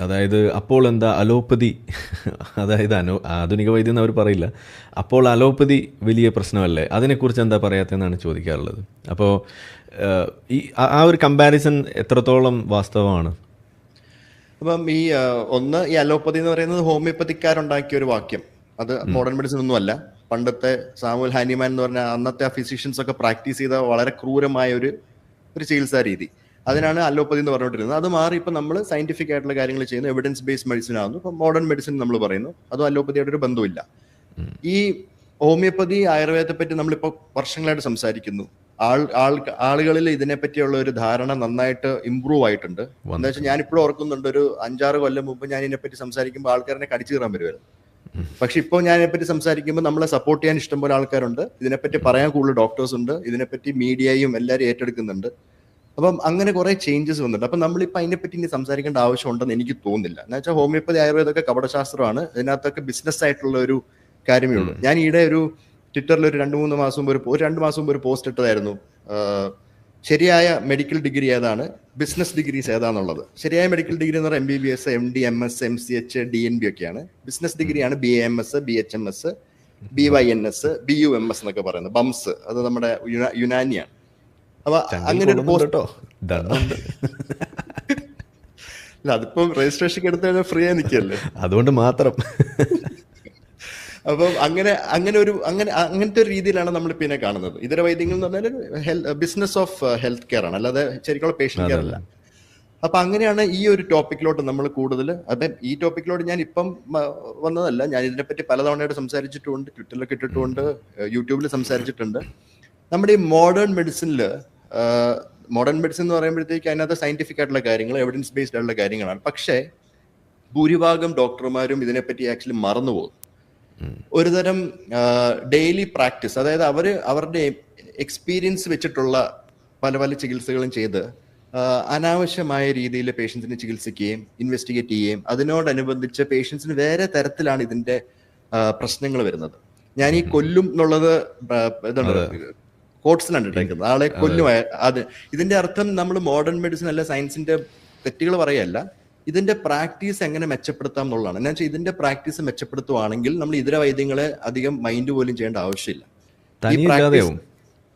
അതായത് അപ്പോൾ എന്താ അലോപ്പതി? അതായത് അനോ ആധുനിക വൈദ്യം അവർ പറയില്ല. അപ്പോൾ അലോപ്പതി വലിയ പ്രശ്നമല്ലേ? അതിനെക്കുറിച്ച് എന്താ പറയാത്തതെന്നാണ് ചോദിക്കാറുള്ളത്. അപ്പോൾ ഈ ആ- ആ ഒരു കമ്പാരിസൺ എത്രത്തോളം വാസ്തവമാണ്? അപ്പം ഈ ഒന്ന് ഈ അലോപ്പതി എന്ന് പറയുന്നത് ഹോമിയോപ്പതിക്കാരുണ്ടാക്കിയ ഒരു വാക്യം. അത് മോഡേൺ മെഡിസിൻ ഒന്നുമല്ല പണ്ടത്തെ സാമുൽ ഹാനിമാൻ എന്ന് പറഞ്ഞ അന്നത്തെ ആ ഫിസിഷ്യൻസ് ഒക്കെ പ്രാക്ടീസ് ചെയ്ത വളരെ ക്രൂരമായ ഒരു ഒരു ചികിത്സാ രീതി. അതിനാണ് അലോപ്പതി എന്ന് പറഞ്ഞുകൊണ്ടിരുന്നത്. അത് മാറി ഇപ്പൊ നമ്മൾ സയന്റിഫിക് ആയിട്ടുള്ള കാര്യങ്ങൾ ചെയ്യുന്നു. എവിഡൻസ് ബേസ്ഡ് മെഡിസിൻ ആകുന്നു ഇപ്പൊ മോഡേൺ മെഡിസിൻ നമ്മൾ പറയുന്നു. അതും അലോപ്പതിയായിട്ട് ഒരു ബന്ധമില്ല ഈ ഹോമിയോപ്പതി ആയുർവേദത്തെ പറ്റി നമ്മളിപ്പോ വർഷങ്ങളായിട്ട് സംസാരിക്കുന്നു. ആൾ ആൾ ആളുകളിൽ ഇതിനെപ്പറ്റിയുള്ള ഒരു ധാരണ നന്നായിട്ട് ഇമ്പ്രൂവ് ആയിട്ടുണ്ട്. എന്താ വെച്ചാൽ ഞാനിപ്പോഴും ഓർക്കുന്നുണ്ട് ഒരു അഞ്ചാറ് കൊല്ലം മുമ്പ് ഞാൻ ഇതിനെ പറ്റി സംസാരിക്കുമ്പോൾ ആൾക്കാരനെ കടിച്ചു കയറാൻ വരുമായിരുന്നു പക്ഷെ ഇപ്പോൾ ഞാൻ ഇതിനെപ്പറ്റി സംസാരിക്കുമ്പോൾ നമ്മളെ സപ്പോർട്ട് ചെയ്യാൻ ഇഷ്ടംപോലെ ആൾക്കാരുണ്ട്. ഇതിനെപ്പറ്റി പറയാൻ കൂടുതൽ ഡോക്ടേഴ്സ് ഉണ്ട്. ഇതിനെപ്പറ്റി മീഡിയയും എല്ലാവരും ഏറ്റെടുക്കുന്നുണ്ട്. അപ്പം അങ്ങനെ കുറെ ചേഞ്ചസ് വന്നിട്ടുണ്ട്. അപ്പം നമ്മളിപ്പോൾ അതിനെപ്പറ്റി ഇനി സംസാരിക്കേണ്ട ആവശ്യമുണ്ടെന്ന് എനിക്ക് തോന്നുന്നില്ല. എന്ന് വെച്ചാൽ ഹോമിയോപ്പതി ആയുർവേദമൊക്കെ കപടശാസ്ത്രമാണ്. ഇതിനകത്തൊക്കെ ബിസിനസ് ആയിട്ടുള്ള ഒരു കാര്യമേ ഉള്ളൂ. ഞാൻ ഈയിടെ ഒരു ട്വിറ്ററിൽ ഒരു രണ്ട് മൂന്ന് മാസം മുമ്പ് ഒരു ഒരു രണ്ട് മാസം മുമ്പ് ഒരു പോസ്റ്റ് ഇട്ടതായിരുന്നു. ശരിയായ മെഡിക്കൽ ഡിഗ്രി ഏതാണ്? ബിസിനസ് ഡിഗ്രീസ് ഏതാണെന്നുള്ളത് ശരിയായ മെഡിക്കൽ ഡിഗ്രി എന്ന് പറഞ്ഞാൽ M B B S M D M S M C H D N B ഒക്കെയാണ്. ബിസിനസ് ഡിഗ്രിയാണ് B M S B H M S B Y N S B U M S എന്നൊക്കെ പറയുന്നത്. Bumps അത് നമ്മുടെ യുനാ- യുനാനിയാണ്. അപ്പൊ അങ്ങനെ ഒരു post അതിപ്പോ രജിസ്ട്രേഷൻ എടുത്ത് ഫ്രീ ആയി നിൽക്കല്ലേ അതുകൊണ്ട് മാത്രം. അപ്പം അങ്ങനെ അങ്ങനെ ഒരു അങ്ങനെ അങ്ങനത്തെ ഒരു രീതിയിലാണ് നമ്മൾ പിന്നെ കാണുന്നത്. ഇതര വൈദ്യങ്ങൾ എന്ന് പറഞ്ഞാൽ ബിസിനസ് ഓഫ് ഹെൽത്ത് കെയർ ആണ്. അല്ലാതെ ശരിക്കുള്ള പേഷ്യൻ കെയർ അല്ല. അപ്പൊ അങ്ങനെയാണ് ഈ ഒരു ടോപ്പിക്കിലോട്ട് നമ്മൾ കൂടുതൽ അതെ ഈ ടോപ്പിക്കിലോട്ട് ഞാൻ ഇപ്പം വന്നതല്ല. ഞാൻ ഇതിനെപ്പറ്റി പലതവണയായിട്ട് സംസാരിച്ചിട്ടുണ്ട് ട്വിറ്ററിലൊക്കെ ഇട്ടിട്ടുണ്ട് യൂട്യൂബിൽ സംസാരിച്ചിട്ടുണ്ട്. നമ്മുടെ ഈ മോഡേൺ മെഡിസിനിൽ മോഡേൺ മെഡിസിൻ എന്ന് പറയുമ്പോഴത്തേക്ക് അതിനകത്ത് സയന്റിഫിക് ആയിട്ടുള്ള കാര്യങ്ങൾ എവിഡൻസ് ബേസ്ഡ് ആയിട്ടുള്ള കാര്യങ്ങളാണ്. പക്ഷേ ഭൂരിഭാഗം ഡോക്ടർമാരും ഇതിനെപ്പറ്റി ആക്ച്വലി മറന്നുപോകും ഒരുതരം ഡെയിലി പ്രാക്ടീസ് അതായത് അവർ അവരുടെ എക്സ്പീരിയൻസ് വെച്ചിട്ടുള്ള പല പല ചികിത്സകളും ചെയ്ത് അനാവശ്യമായ രീതിയിൽ പേഷ്യൻസിനെ ചികിത്സിക്കുകയും ഇൻവെസ്റ്റിഗേറ്റ് ചെയ്യുകയും അതിനോടനുബന്ധിച്ച് പേഷ്യൻസിന് വേറെ തരത്തിലാണ് ഇതിന്റെ പ്രശ്നങ്ങൾ വരുന്നത്. ഞാൻ ഈ കൊല്ലും എന്നുള്ളത് കോട്സിലാണ് ഇട്ടേക്കുന്നത് ആളെ കൊല്ലും. അത് ഇതിന്റെ അർത്ഥം നമ്മൾ മോഡേൺ മെഡിസിൻ അല്ല സയൻസിന്റെ തെറ്റുകൾ പറയല്ല. ഇതിന്റെ പ്രാക്ടീസ് എങ്ങനെ മെച്ചപ്പെടുത്താം എന്നുള്ളതാണ്. എന്നാ വെച്ചാൽ ഇതിന്റെ പ്രാക്ടീസ് മെച്ചപ്പെടുത്തുവാണെങ്കിൽ നമ്മൾ ഇതര വൈദ്യങ്ങളെ അധികം മൈൻഡ് പോലും ചെയ്യേണ്ട ആവശ്യമില്ല.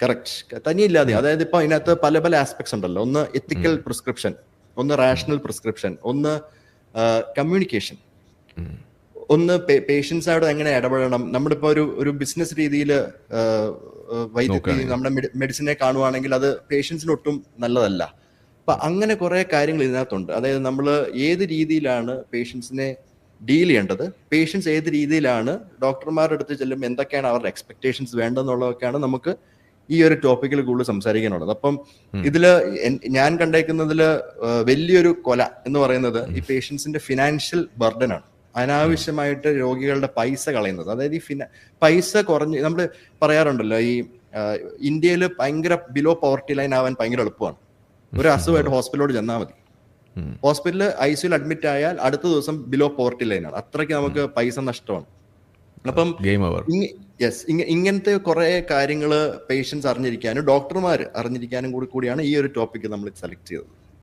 കറക്റ്റ് തനിയില്ലാതെ അതായത് ഇപ്പൊ അതിനകത്ത് പല പല ആസ്പെക്ട്സ് ഉണ്ടല്ലോ. ഒന്ന് എത്തിക്കൽ പ്രിസ്ക്രിപ്ഷൻ ഒന്ന് റാഷണൽ പ്രിസ്ക്രിപ്ഷൻ ഒന്ന് കമ്മ്യൂണിക്കേഷൻ ഒന്ന് പേഷ്യൻസായിട്ട് എങ്ങനെ ഇടപെടണം നമ്മളിപ്പോ ഒരു ഒരു ബിസിനസ് രീതിയിൽ വൈദ്യുതി നമ്മുടെ മെഡിസിനെ കാണുവാണെങ്കിൽ അത് പേഷ്യൻസിന് ഒട്ടും നല്ലതല്ല. അപ്പൊ അങ്ങനെ കുറെ കാര്യങ്ങൾ ഇതിനകത്തുണ്ട്. അതായത് നമ്മൾ ഏത് രീതിയിലാണ് പേഷ്യൻസിനെ ഡീൽ ചെയ്യേണ്ടത്? പേഷ്യൻസ് ഏത് രീതിയിലാണ് ഡോക്ടർമാരുടെ അടുത്ത് ചെല്ലുമ്പോൾ എന്തൊക്കെയാണ് അവരുടെ എക്സ്പെക്ടേഷൻസ് വേണ്ടതെന്നുള്ളതൊക്കെയാണ് നമുക്ക് ഈ ഒരു ടോപ്പിക്കിൽ കൂടുതൽ സംസാരിക്കാനുള്ളത്. അപ്പം ഇതിൽ ഞാൻ കണ്ടേക്കുന്നതിൽ വലിയൊരു കൊല എന്ന് പറയുന്നത് ഈ പേഷ്യൻസിന്റെ ഫിനാൻഷ്യൽ ബർഡൻ ആണ്. അനാവശ്യമായിട്ട് രോഗികളുടെ പൈസ കളയുന്നത്. അതായത് ഈ ഫിന പൈസ കുറഞ്ഞ് നമ്മൾ പറയാറുണ്ടല്ലോ ഈ ഇന്ത്യയിൽ ഭയങ്കര ബിലോ പോവർട്ടി ലൈൻ ആവാൻ ഭയങ്കര എളുപ്പമാണ്. ഒരു അസുഖമായിട്ട് ഹോസ്പിറ്റലോട് ചെന്നാൽ മതി. ഹോസ്പിറ്റലിൽ ഐ സിയിൽ അഡ്മിറ്റ് ആയാൽ അടുത്ത ദിവസം ബിലോ പോവർട്ടി ലൈനാണ് അത്രയ്ക്ക് നമുക്ക് പൈസ നഷ്ടമാണ്. അപ്പം യെസ് ഇങ്ങനത്തെ കുറെ കാര്യങ്ങൾ പേഷ്യൻസ് അറിഞ്ഞിരിക്കാനും ഡോക്ടർമാർ അറിഞ്ഞിരിക്കാനും കൂടി കൂടിയാണ് ഈ ഒരു ടോപ്പിക് നമ്മൾ സെലക്ട് ചെയ്തത്.